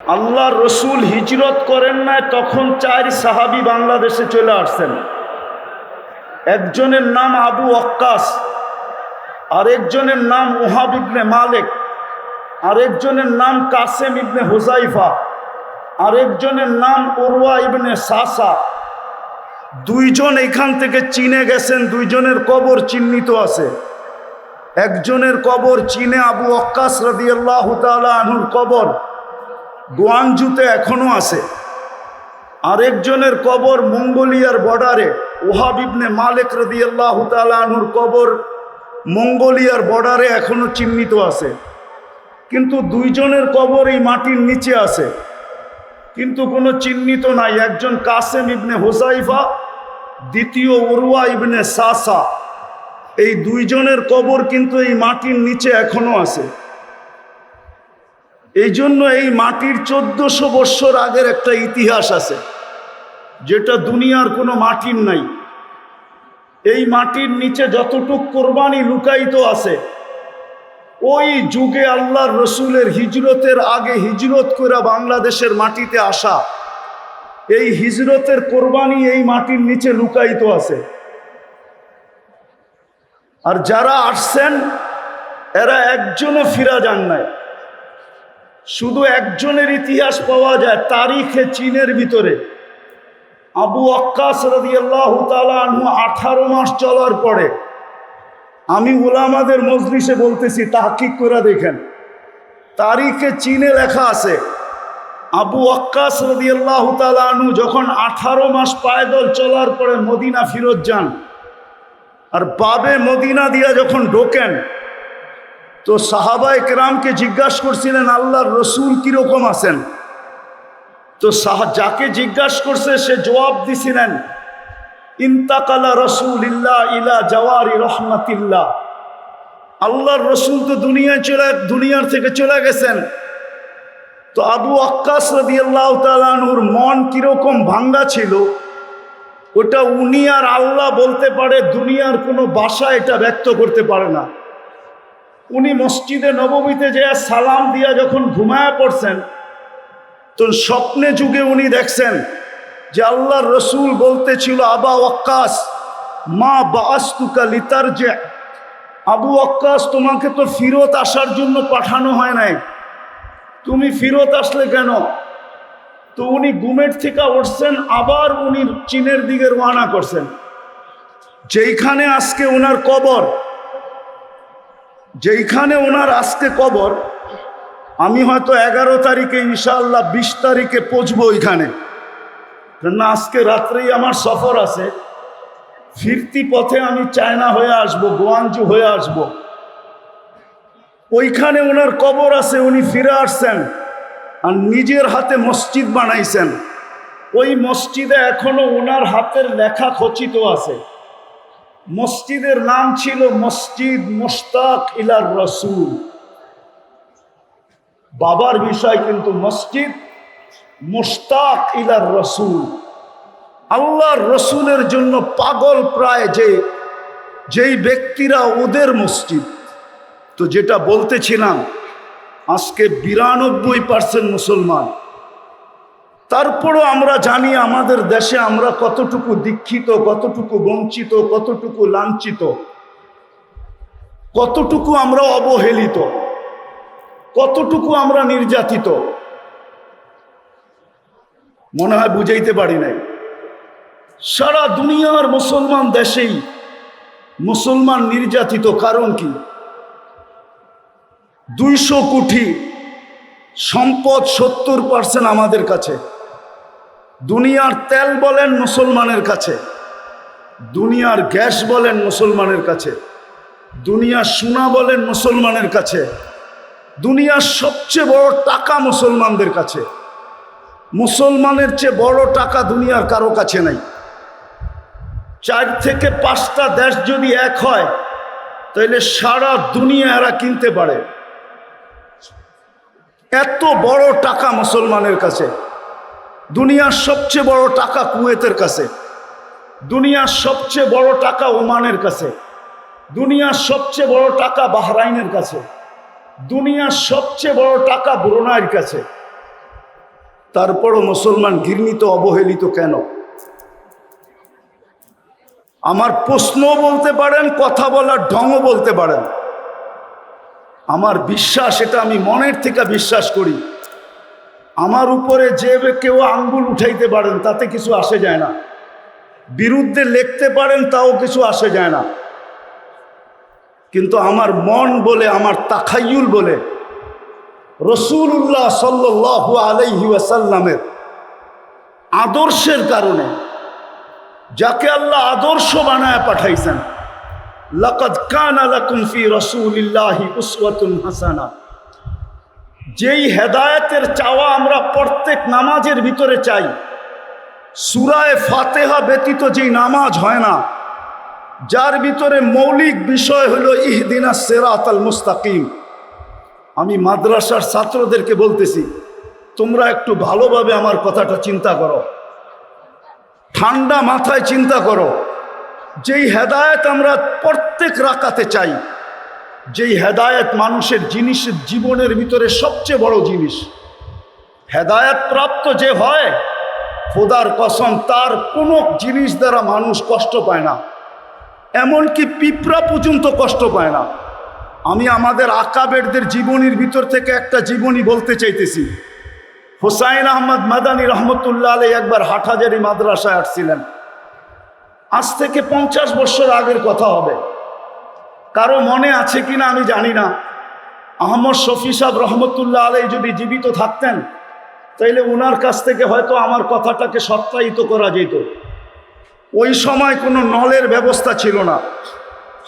আল্লাহ রসুল হিজরত করেন নাই, তখন চার সাহাবি বাংলাদেশে চলে আসছেন। একজনের নাম আবু অক্কাস আরেকজনের নাম ওহাব ইবনে মালেক, আরেকজনের নাম কাসেম ইবনে হুজাইফা আরেকজনের নাম ওরওয়া ইবনে সাসা। দুইজন এখান থেকে চীনে গেছেন, দুইজনের কবর চিহ্নিত আছে। একজনের কবর চীনে আবু অক্কাস রাদিয়াল্লাহ তাআলা আনুর কবর। গোয়াংজুতে এখনও আছে। আরেকজনের কবর মঙ্গোলিয়ার বর্ডারে, ওহাব ইবনে মালিক রাদিয়াল্লাহ তাআলা আনুর কবর মঙ্গোলিয়ার বর্ডারে এখনও চিহ্নিত আছে। কিন্তু দুইজনের কবর এই মাটির নিচে আছে। কিন্তু কোনো চিহ্নিত নাই। একজন কাসেম ইবনে হোসাইফা দ্বিতীয় উরুয়া ইবনে সাসা। এই দুইজনের কবর কিন্তু এই মাটির নিচে এখনও আছে। এই জন্য এই মাটির চোদ্দশো বৎসর আগের একটা ইতিহাস আছে, যেটা দুনিয়ার কোনো মাটির নাই। এই মাটির নিচে যতটুক কোরবানি লুকায়িত আছে, ওই যুগে আল্লাহর রসুলের হিজরতের আগে হিজরত করে বাংলাদেশের মাটিতে আসা, এই হিজরতের কোরবানি এই মাটির নিচে লুকায়িত আছে। আর যারা আসছেন, এরা একজনও ফিরা যান নাই। শুধু একজনের ইতিহাস পাওয়া যায়, তারিখে চীনের ভিতরে। আবু আক্কাস রাদিয়াল্লাহু তাআলা আনহু আঠারো মাস চলার পরে, আমি ওলামাদের মজলিসে বলতেছি, তাহকিক করে দেখেন। তারিখে চীনে লেখা আছে, আবু আক্কাস তাআলা আনহু যখন আঠারো মাস পায়দল চলার পরে মদিনা ফিরত যান, আর বাবে মদিনা দিয়া যখন ঢোকেন তো সাহাবায় কেরামকে জিজ্ঞাসা করছিলেন, আল্লাহর রসুল কীরকম আছেন? তো সাহা, যাকে জিজ্ঞাসা করছে, সে জবাব দিছিলেন ইন্তাকালা রসুল ইল্লা ইলা জওয়ারি রহমাতিল্লাহ। আল্লাহর রসুল তো দুনিয়ায় চলে, দুনিয়ার থেকে চলে গেছেন। তো আবু আক্কাস রদি আল্লাহ তালুর মন কীরকম ভাঙ্গা ছিল, ওটা উনি আর আল্লাহ বলতে পারে, দুনিয়ার কোনো বাসা এটা ব্যক্ত করতে পারে না। উনি মসজিদে নবমীতে যে সালাম দিয়া যখন ঘুমায়া পড়ছেন, তো স্বপ্নে যুগে উনি দেখছেন যে আল্লাহর রসুল বলতেছিল, আবা ওয়াক্কাস, মা বাস্তুকা লিতার যে আবু ওয়াক্কাস, তোমাকে তো ফিরত আসার জন্য পাঠানো হয় নাই। তুমি ফিরত আসলে কেন? তো উনি গুমের থেকে উঠছেন, আবার উনি চীনের দিকে রওনা করছেন। যেইখানে আজকে ওনার কবর যেইখানে ওনার আজকে কবর, আমি হয়তো এগারো তারিখে ইনশাল্লাহ বিশ তারিখে পৌঁছবো ওইখানে। না আজকে রাত্রেই আমার সফর আছে। ফিরতি পথে আমি চায়না হয়ে আসব গোয়াঞ্জু হয়ে আসব। ওইখানে ওনার কবর আছে, উনি ফিরে আসছেন আর নিজের হাতে মসজিদ বানাইছেন। ওই মসজিদে এখনও ওনার হাতের লেখা খচিত আছে। মসজিদের নাম ছিল মসজিদ মোস্তাক ইলার রসুল। বাবার বিষয় কিন্তু মসজিদ মোস্তাক ইলার রসুল। আল্লাহর রসুলের জন্য পাগল প্রায় যে, যেই ব্যক্তিরা ওদের মসজিদ। তো যেটা বলতেছিলাম, আজকে বিরানব্বই পার্সেন্ট মুসলমান। তারপরও আমরা জানি আমাদের দেশে আমরা কতটুকু দীক্ষিত, কতটুকু বঞ্চিত, কতটুকু লাঞ্ছিত, কতটুকু আমরা অবহেলিত, কতটুকু আমরা নির্যাতিত। মনে হয় বুঝাইতে পারি নাই। সারা দুনিয়ার মুসলমান দেশেই মুসলমান নির্যাতিত কারণ কি? দুইশো কোটি সম্পদ সত্তর পার্সেন্ট আমাদের কাছে। দুনিয়ার তেল বলেন মুসলমানের কাছে, দুনিয়ার গ্যাস বলেন মুসলমানের কাছে, দুনিয়ার সোনা বলেন মুসলমানের কাছে, দুনিয়ার সবচেয়ে বড় টাকা মুসলমানদের কাছে। মুসলমানের চেয়ে বড় টাকা দুনিয়ার কারও কাছে নাই। চার থেকে পাঁচটা দেশ যদি এক হয় তাহলে সারা দুনিয়া এরা কিনতে পারে। এত বড় টাকা মুসলমানের কাছে। দুনিয়ার সবচেয়ে বড় টাকা কুয়েতের কাছে। দুনিয়ার সবচেয়ে বড় টাকা ওমানের কাছে। দুনিয়ার সবচেয়ে বড় টাকা বাহরাইনের কাছে। দুনিয়ার সবচেয়ে বড় টাকা ব্রুনাইয়ের কাছে। তারপরও মুসলমান ঘৃণিত, অবহেলিত কেন? আমার প্রশ্ন বলতে পারেন, কথা বলার ঢংও বলতে পারেন। আমার বিশ্বাস, এটা আমি মনের থেকে বিশ্বাস করি। আমার উপরে যে কেউ আঙ্গুল উঠাইতে পারেন, তাতে কিছু আসে যায় না। বিরুদ্ধে লিখতে পারেন, তাও কিছু আসে যায় না। কিন্তু আমার মন বলে, আমার তাখাইয়ুল বলে রসুল্লাহ সাল্লু আলাইহি ওয়াসাল্লামের আদর্শের কারণে, যাকে আল্লাহ আদর্শ বানায় পাঠাইছেন, লাকাদ কানা লাকুম ফি উসওয়াতুন হাসানা। যেই হেদায়েতের চাওয়া আমরা প্রত্যেক নামাজের ভিতরে চাই, সুরায় ফাতেহা ব্যতীত যেই নামাজ হয় না, যার ভিতরে মৌলিক বিষয় হলো ইহদিনা সেরাত আল মুস্তাকিম। আমি মাদ্রাসার ছাত্রদেরকে বলতেছি, তোমরা একটু ভালোভাবে আমার কথাটা চিন্তা করো। ঠান্ডা মাথায় চিন্তা করো। যেই হেদায়েত আমরা প্রত্যেক রাকাতে চাই যেই হেদায়েত মানুষের জিনিসের জীবনের ভিতরে সবচেয়ে বড় জিনিস। হেদায়েত প্রাপ্ত যে হয়, খোদার কসম, তার কোনো জিনিস দ্বারা মানুষ কষ্ট পায় না। এমনকি পিঁপড়া পর্যন্ত কষ্ট পায় না। আমি আমাদের আকাবেরদের জীবনীর ভিতর থেকে একটা জীবনী বলতে চাইতেছি। হোসাইন আহমদ মাদানী রহমতুল্লাহ আলী একবার হাটহাজারি মাদ্রাসায় আসছিলেন। আজ থেকে পঞ্চাশ বছর আগের কথা হবে। কারও মনে আছে কিনা আমি জানি না। আহমদ শফি সাহ রহমতুল্লাহ আলাই যদি জীবিত থাকতেন, তাইলে ওনার কাছ থেকে হয়তো আমার কথাটাকে সত্যায়িত করা যেত। ওই সময় কোনো নলের ব্যবস্থা ছিল না।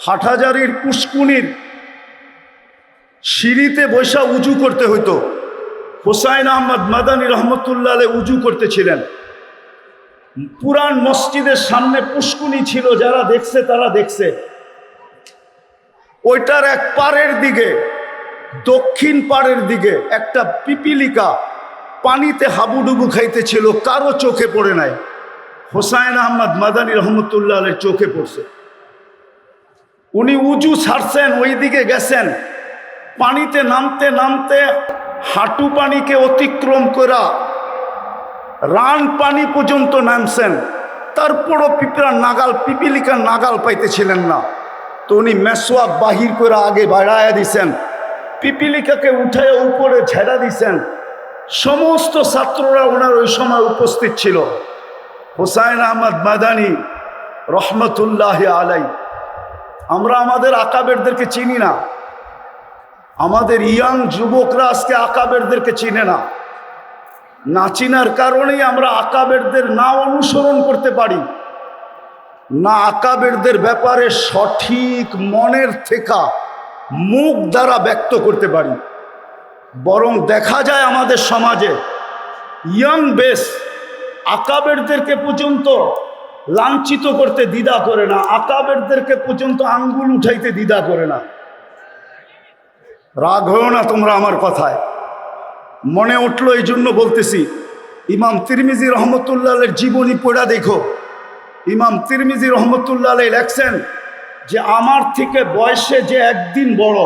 হাটহাজারির পুষ্কুনির সিঁড়িতে বৈশা উজু করতে হইতো। হোসাইন আহমদ মাদানী রহমতুল্লাহ আলাই উজু করতেছিলেন। পুরান মসজিদের সামনে পুষ্কুনি ছিল, যারা দেখছে তারা দেখছে। ওইটার এক পারের দিকে, দক্ষিণ পাড়ের দিকে একটা পিপিলিকা পানিতে হাবুডুবু খাইতেছিল, কারও চোখে পড়ে নাই। হোসাইন আহমদ মাদানী রহমতুল্লাহ চোখে পড়ছে। উনি উজু ছাড়ছেন ওই দিকে গেছেন। পানিতে নামতে নামতে হাঁটু পানিকে অতিক্রম করা, রান পানি পর্যন্ত নামছেন। তারপরও পিঁপড়ার নাগাল, পিপিলিকার নাগাল পাইতেছিলেন না। তো উনি মেসোয়াক বাহির করে আগে বাড়াইয়া দিছেন। পিপিলিকাকে উঠায় উপরে ঝেড়া দিছেন। সমস্ত ছাত্ররা ওনার ওই সময় উপস্থিত ছিল। হোসাইন আহমদ মাদানি রহমতুল্লাহ আলাই আমরা আমাদের আকাবেরদেরকে চিনি না। আমাদের ইয়াং যুবকরা আজকে আকাবেরদেরকে চিনে না। না চিনার কারণেই আমরা আকাবেরদের না অনুসরণ করতে পারি। না আকাবেরদের ব্যাপারে সঠিক মনের থেকা মুখ দ্বারা ব্যক্ত করতে পারি। বরং দেখা যায় আমাদের সমাজে ইয়াং বেস আকাবেরদেরকে পর্যন্ত লাঞ্ছিত করতে দ্বিধা করে না, আকাবেরদেরকে পর্যন্ত আঙ্গুল উঠাইতে দ্বিধা করে না। রাগ হয়েও না তোমরা আমার কথায়। মনে উঠল এই জন্য বলতেছি, ইমাম তিরমিজি রহমতুল্লাহের জীবনী পড়া দেখো। ইমাম তিরমিজি রহমতুল্লাহ আলাই লেখছেন যে আমার থেকে বয়সে যে একদিন বড়,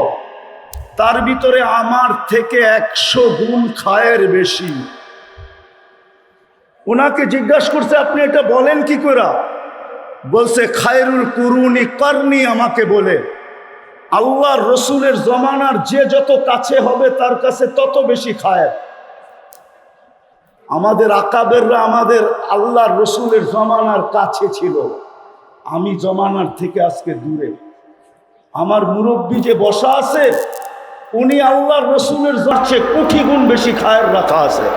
তার ভিতরে আমার থেকে একশো গুণ খায়ের বেশি। ওনাকে জিজ্ঞাসা করছে, আপনি এটা বলেন কি করে বলছে, খায়রুল কুরুনি করনি আমাকে বলে, আল্লাহর রসুলের জমানার যে যত কাছে হবে তার কাছে তত বেশি খায় আমাদের আকাবেররা আমাদের আল্লাহর রসুলের জমানার কাছে ছিল। আমি জমানার থেকে আজকে দূরে। আমার মুরব্বী যে বসা আছে, উনি আল্লাহর রসুলের যাচ্ছে কোটি গুণ বেশি খায়ের রাখা আছে।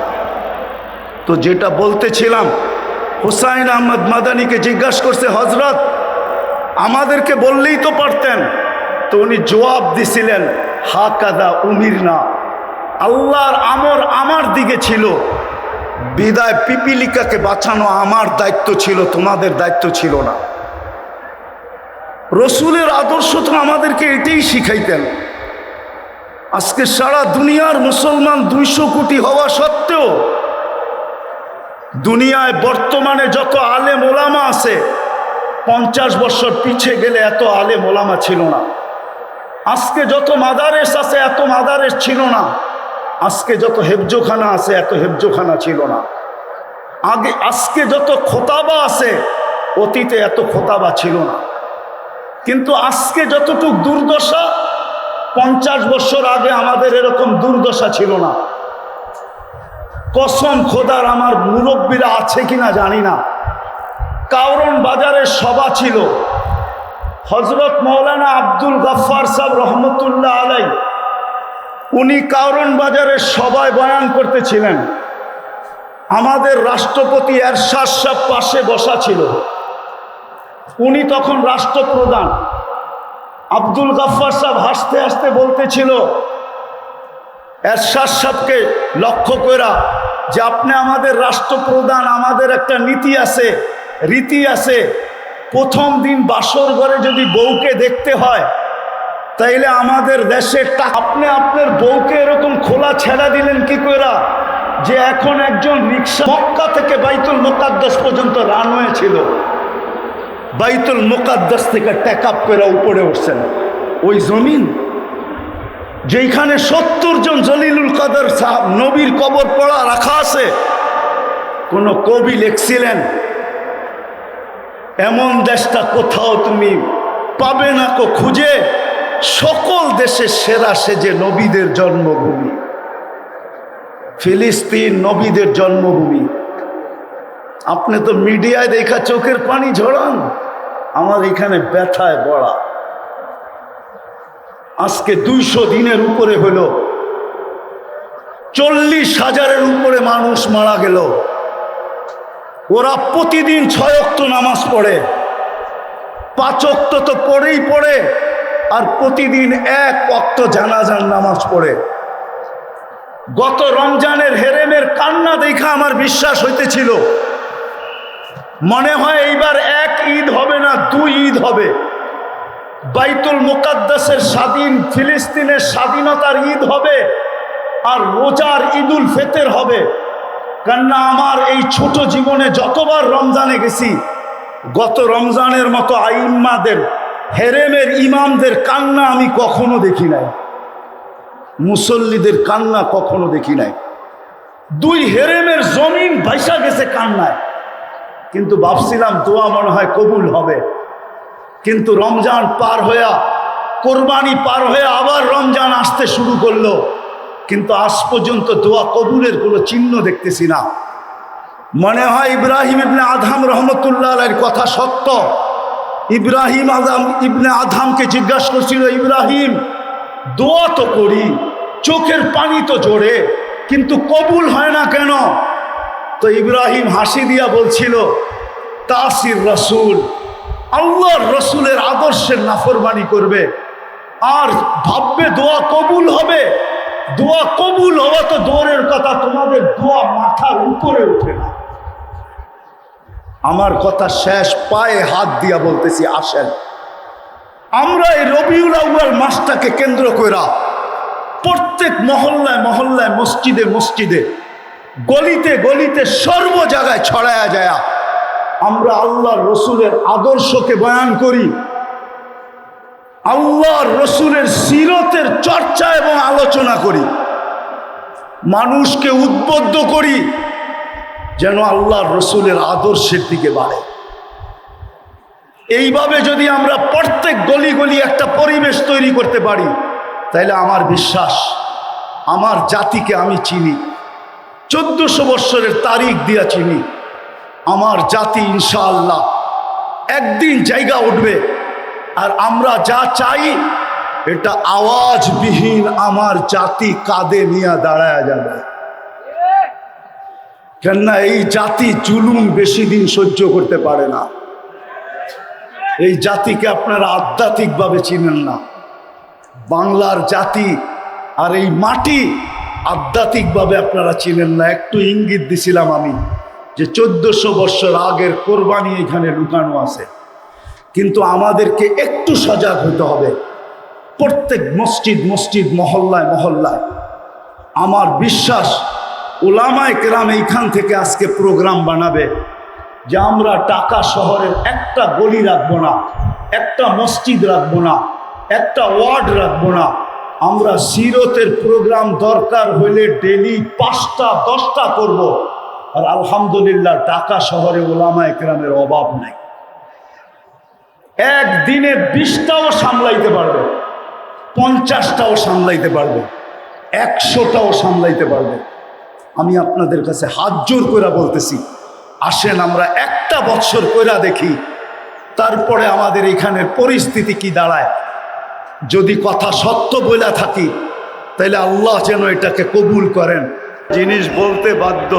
তো যেটা বলতেছিলাম, হুসাইন আহমদ মাদানিকে জিজ্ঞাসা করছে হজরত আমাদেরকে বললেই তো পারতেন। তো উনি জবাব দিছিলেন হা কাদা উমির না আল্লাহর আমর আমার দিকে ছিল। বিদায় পিপিলিকাকে বাঁচানো আমার দায়িত্ব ছিল, তোমাদের দায়িত্ব ছিল না। রসুলের আদর্শ তো আমাদেরকে এটাই শিখাইতেন। আজকে সারা দুনিয়ার মুসলমান দুইশো কোটি হওয়া সত্ত্বেও দুনিয়ায় বর্তমানে যত আলে ওলামা আছে, পঞ্চাশ বছর পিছে গেলে এত আলে ওলামা ছিল না। আজকে যত মাদারেস আছে, এত মাদারেস ছিল না। আজকে যত হেফজোখানা আছে, এত হেফজোখানা ছিল না। আগে, আজকে যত খোতাবা আছে, অতীতে এত খোতাবা ছিল না। কিন্তু আজকে যতটুক দুর্দশা, পঞ্চাশ বছর আগে আমাদের এরকম দুর্দশা ছিল না। কসম খোদার, আমার মুরব্বীরা আছে কিনা জানি না। কাউরন বাজারের সভা ছিল। হজরত মৌলানা আব্দুল গাফার সাহেব রহমতুল্লাহ আলাই উনি কাউরন বাজারের সবাই বয়ান করতেছিলেন। আমাদের রাষ্ট্রপতি এরশাদ সাহেব পাশে বসা ছিল। উনি তখন রাষ্ট্রপ্রধান। আব্দুল গাফার সাহেব হাসতে হাসতে বলতেছিল, এরশাদ সাহেবকে লক্ষ্য করা যে আপনি আমাদের রাষ্ট্রপ্রধান, আমাদের একটা নীতি আছে, রীতি আছে। প্রথম দিন বাসর ঘরে যদি বউকে দেখতে হয় তাইলে আমাদের দেশের টা- আপনি আপনার বউকে এরকম খোলা ছেড়া দিলেন কি কইরা? যে এখন একজন রিক্সা মক্কা থেকে বাইতুল মোকাদ্দাস পর্যন্ত রানওয়ে ছিল। বাইতুল মোকাদ্দাস থেকে ট্যাক আপ করে উপরে উঠছেন। ওই জমিন যেখানে সত্তর জন জলিলুল কাদের সাহাব নবীর কবর পড়া রাখা আছে, কোন কবি লিখছিলেন, এমন দেশটা কোথাও তুমি পাবে না কো খুঁজে। সকল দেশের সেরা সেজে নবীদের জন্মভূমি। ফিলিস্তিন নবীদের জন্মভূমি। আপনি তো মিডিয়ায় দেখা চোখের পানি ঝরান, আমার এখানে ব্যথায় বড়া আজকে দুইশো দিনের উপরে হলো, চল্লিশ হাজারের উপরে মানুষ মারা গেল। ওরা প্রতিদিন ছয় অক্ত নামাজ পড়ে, পাঁচ অক্ত তো পড়েই পড়ে। আর প্রতিদিন এক অক্ত জানাজান নামাজ পড়ে। গত রমজানের হেরেমের কান্না দেখা আমার বিশ্বাস হইতেছিল। মনে হয় এইবার এক ঈদ হবে না দুই ঈদ হবে। বাইতুল মুকাদ্দাসের স্বাধীন ফিলিস্তিনের স্বাধীনতার ঈদ হবে আর রোজার ঈদুল ফেতের হবে। কেননা আমার এই ছোট জীবনে যতবার রমজানে গেছি, গত রমজানের মতো আইম্মাদের হেরেমের ইমামদের কান্না আমি কখনো দেখি নাই। মুসল্লিদের কান্না কখনো দেখি নাই। দুই হেরেমের জমিন ভাইসা গেছে কান্নায়। কিন্তু ভাবছিলাম দোয়া মনে হয় কবুল হবে। কিন্তু রমজান পার হইয়া, কোরবানি পার হয়ে আবার রমজান আসতে শুরু করল। কিন্তু আজ পর্যন্ত দোয়া কবুলের কোনো চিহ্ন দেখতেছি না। মনে হয় ইব্রাহিম ইবনে আধাম রহমতুল্লাহ কথা সত্য। ইব্রাহিম আদাম ইবনে আধামকে জিজ্ঞাসা করছিল, ইব্রাহিম, দোয়া তো করি, চোখের পানি তো জোরে, কিন্তু কবুল হয় না কেন? তো ইব্রাহিম হাসি দিয়া বলছিল, তাসির রসুল, আল্লাহর রসুলের আদর্শের নাফরমানি করবে, আর ভাববে দোয়া কবুল হবে। দোয়া কবুল হওয়া তো দৌড়ের কথা, তোমাদের দোয়া মাথার উপরে উঠে না। আমার কথা শেষ, পায়ে হাত দিয়া বলতেছি, আসেন। আমরা এই রবিউল আউয়াল মাসটাকে কেন্দ্র কইরা প্রত্যেক মহল্লায় মহল্লায়, মসজিদে মসজিদে, গলিতে গলিতে সর্ব জায়গায় ছড়ায়া যায় আমরা আল্লাহর রসুলের আদর্শকে বয়ান করি। আল্লাহর রসুলের সিরতের চর্চা এবং আলোচনা করি। মানুষকে উদ্বুদ্ধ করি। যেন আল্লাহর রসুলের আদর্শের দিকে বাড়ে। এইভাবে যদি আমরা প্রত্যেক গলি গলি একটা পরিবেশ তৈরি করতে পারি তাহলে আমার বিশ্বাস, আমার জাতিকে আমি চিনি, চোদ্দশো বৎসরের তারিখ দিয়া চিনি, আমার জাতি ইনশাআল্লাহ একদিন জায়গা উঠবে, আর আমরা যা চাই, এটা আওয়াজবিহীন আমার জাতি কাঁদে নিয়ে দাঁড়ায় যাবে। কেননা এই জাতি জুলুম বেশি দিন সহ্য করতে পারে না। এই জাতিকে আপনারা আধ্যাত্মিকভাবে চিনেন না। বাংলার জাতি আর এই মাটি আধ্যাত্মিকভাবে আপনারা চিনেন না। একটু ইঙ্গিত দিছিলাম আমি যে চোদ্দশো বৎসর আগের কোরবানি এখানে লুকানো আছে। কিন্তু আমাদেরকে একটু সজাগ হতে হবে। প্রত্যেক মসজিদ মসজিদ, মহল্লায় মহল্লায়। আমার বিশ্বাস ওলামায় কেরাম এইখান থেকে আজকে প্রোগ্রাম বানাবে যে আমরা টাকা শহরের একটা গলি রাখব না, একটা মসজিদ রাখব না, একটা ওয়ার্ড রাখব না। আমরা সিরতের প্রোগ্রাম দরকার হইলে ডেলি পাঁচটা, দশটা করব। আর আলহামদুলিল্লাহ ঢাকা শহরে ওলামা একরামের অভাব নাই। একদিনে বিশটাও সামলাইতে পারবে, পঞ্চাশটাও সামলাইতে পারবে, একশোটাও সামলাইতে পারবে। আমি আপনাদের কাছে হাত জোর করে বলতেছি, আসেন আমরা একটা বৎসর কইরা দেখি, তারপরে আমাদের এখানের পরিস্থিতি কি দাঁড়ায়। যদি কথা সত্য বলে থাকি তাহলে আল্লাহ যেন এটাকে কবুল করেন। জিনিস বলতে বাধ্য।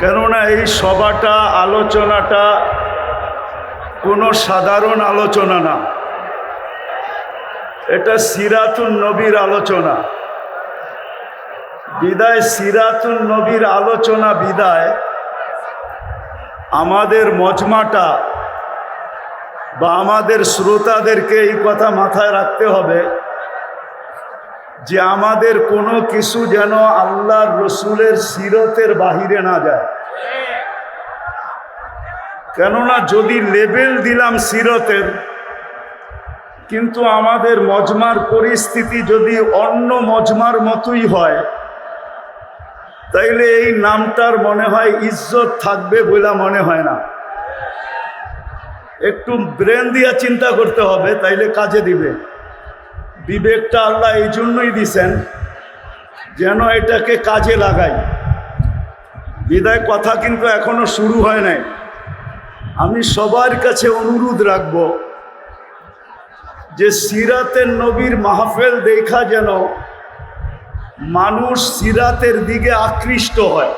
কেননা এই সভাটা, আলোচনাটা কোনো সাধারণ আলোচনা না। এটা সিরাতুন নবীর আলোচনা। বিদায় সিরাতুন নবীর আলোচনা বিদায়। আমাদের মজমাটা বা আমাদের শ্রোতাদেরকে এই কথা মাথায় রাখতে হবে যে আমাদের কোনো কিছু যেন আল্লাহর রসুলের সিরতের বাহিরে না যায়। কেননা যদি লেবেল দিলাম সিরতের, কিন্তু আমাদের মজমার পরিস্থিতি যদি অন্য মজমার মতোই হয় তাইলে এই নামটার মনে হয় ইজ্জত থাকবে বলে মনে হয় না। একটু ব্রেন দিয়া চিন্তা করতে হবে, তাইলে কাজে দিবে। বিবেকটা আল্লাহ এই জন্যই দিছেন, যেন এটাকে কাজে লাগাই বিদায় কথা কিন্তু এখনও শুরু হয় নাই। আমি সবার কাছে অনুরোধ রাখব যে সিরাতের নবীর মাহফেল দেখা যেন মানুষ সিরাতের দিকে আকৃষ্ট হয়।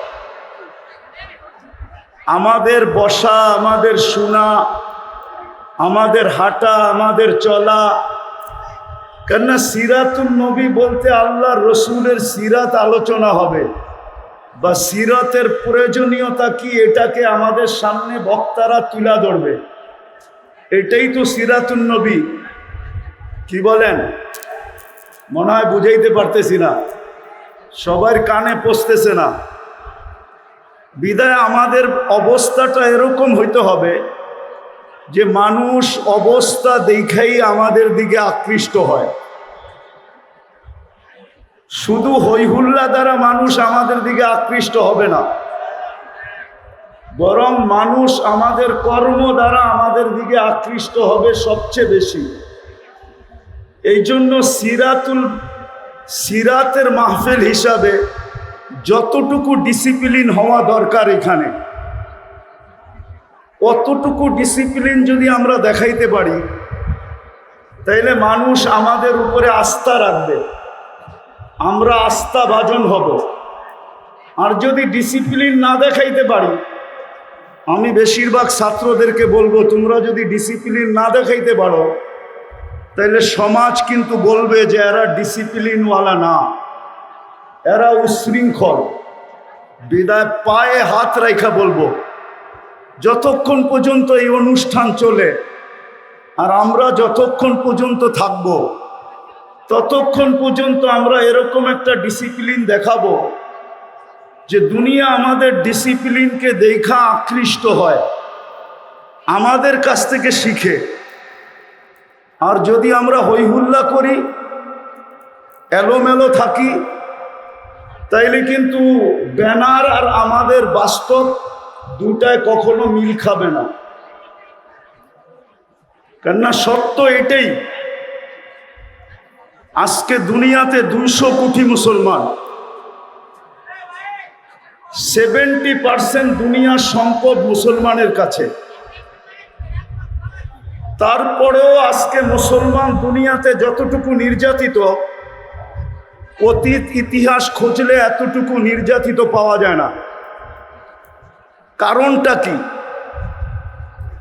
আমাদের বসা, আমাদের শোনা, আমাদের হাঁটা, আমাদের চলা। কেননা সিরাতুল নবী বলতে আল্লাহ রসুলের সিরাত আলোচনা হবে। বা সিরাতের প্রয়োজনীয়তা কি এটাকে আমাদের সামনে বক্তারা তুলা ধরবে। এটাই তো সিরাতুল নবী। কি বলেন? মনে হয় বুঝাইতে পারতেছি না। সবার কানে পচতেছে না। বিদায় আমাদের অবস্থাটা এরকম হইতে হবে যে মানুষ অবস্থা দেখাই আমাদের দিকে আকৃষ্ট হয়। শুধু হৈহুল্লা দ্বারা মানুষ আমাদের দিকে আকৃষ্ট হবে না, বরং মানুষ আমাদের কর্ম দ্বারা আমাদের দিকে আকৃষ্ট হবে সবচেয়ে বেশি। এই জন্য সিরাতুল সিরাতের মাহফিল হিসাবে যতটুকু ডিসিপ্লিন হওয়া দরকার এখানে, অতটুকু ডিসিপ্লিন যদি আমরা দেখাইতে পারি, তাইলে মানুষ আমাদের উপরে আস্থা রাখবে। আমরা আস্থা ভাজন হব। আর যদি ডিসিপ্লিন না দেখাইতে পারি, আমি বেশিরভাগ ছাত্রদেরকে বলব, তোমরা যদি ডিসিপ্লিন না দেখাইতে পারো তাইলে সমাজ কিন্তু বলবে যে এরা ডিসিপ্লিনওয়ালা না। এরা উশৃঙ্খল। বিদায় পায়ে হাত রেখা বলব। যতক্ষণ পর্যন্ত এই অনুষ্ঠান চলে, আর আমরা যতক্ষণ পর্যন্ত থাকব, ততক্ষণ পর্যন্ত আমরা এরকম একটা ডিসিপ্লিন দেখাবো যে দুনিয়া আমাদের ডিসিপ্লিনকে দেখা আকৃষ্ট হয়, আমাদের কাছ থেকে শিখে। আর যদি আমরা হৈহুল্লা করি, এলোমেলো থাকি, তাইলে কিন্তু ব্যানার আর আমাদের বাস্তব দুটায় কখনো মিল খাবে না। কেননা সত্য এটাই, আজকে দুনিয়াতে দুইশো কোটি মুসলমান, সেভেন্টি পার্সেন্ট দুনিয়ার সম্পদ মুসলমানের কাছে। তারপরেও আজকে মুসলমান দুনিয়াতে যতটুকু নির্যাতিত, অতীত ইতিহাস খুঁজলে এতটুকু নির্যাতিত পাওয়া যায় না। কারণটা কি?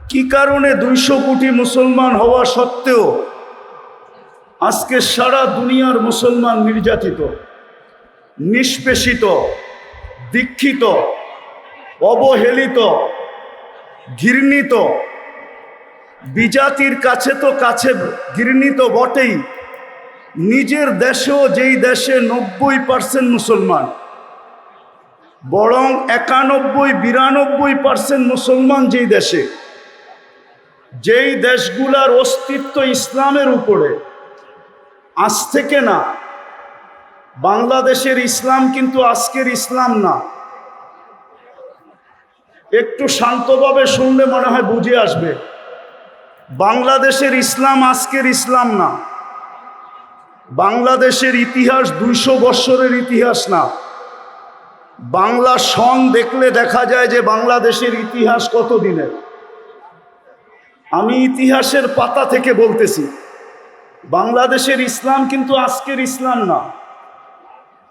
কি কারণে দুইশো কোটি মুসলমান হওয়া সত্ত্বেও আজকে সারা দুনিয়ার মুসলমান নির্যাতিত, নিষ্পেষিত, দীক্ষিত, অবহেলিত, ঘৃণিত বিজাতির কাছে তো কাছে, ঘৃণিত বটেই। নিজের দেশেও যেই দেশে নব্বই পার্সেন্ট মুসলমান, বরং একানব্বই, বিরানব্বই পার্সেন্ট মুসলমান যেই দেশে, যেই দেশগুলার অস্তিত্ব ইসলামের উপরে। আজ থেকে না, বাংলাদেশের ইসলাম কিন্তু আজকের ইসলাম না। একটু শান্তভাবে শুনলে মনে হয় বুঝে আসবে। বাংলাদেশের ইসলাম আজকের ইসলাম না। বাংলাদেশের ইতিহাস দুইশো বৎসরের ইতিহাস না। বাংলা সং দেখলে দেখা যায় যে বাংলাদেশের ইতিহাস কত দিনের। আমি ইতিহাসের পাতা থেকে বলতেছি, বাংলাদেশের ইসলাম কিন্তু আজকের ইসলাম না।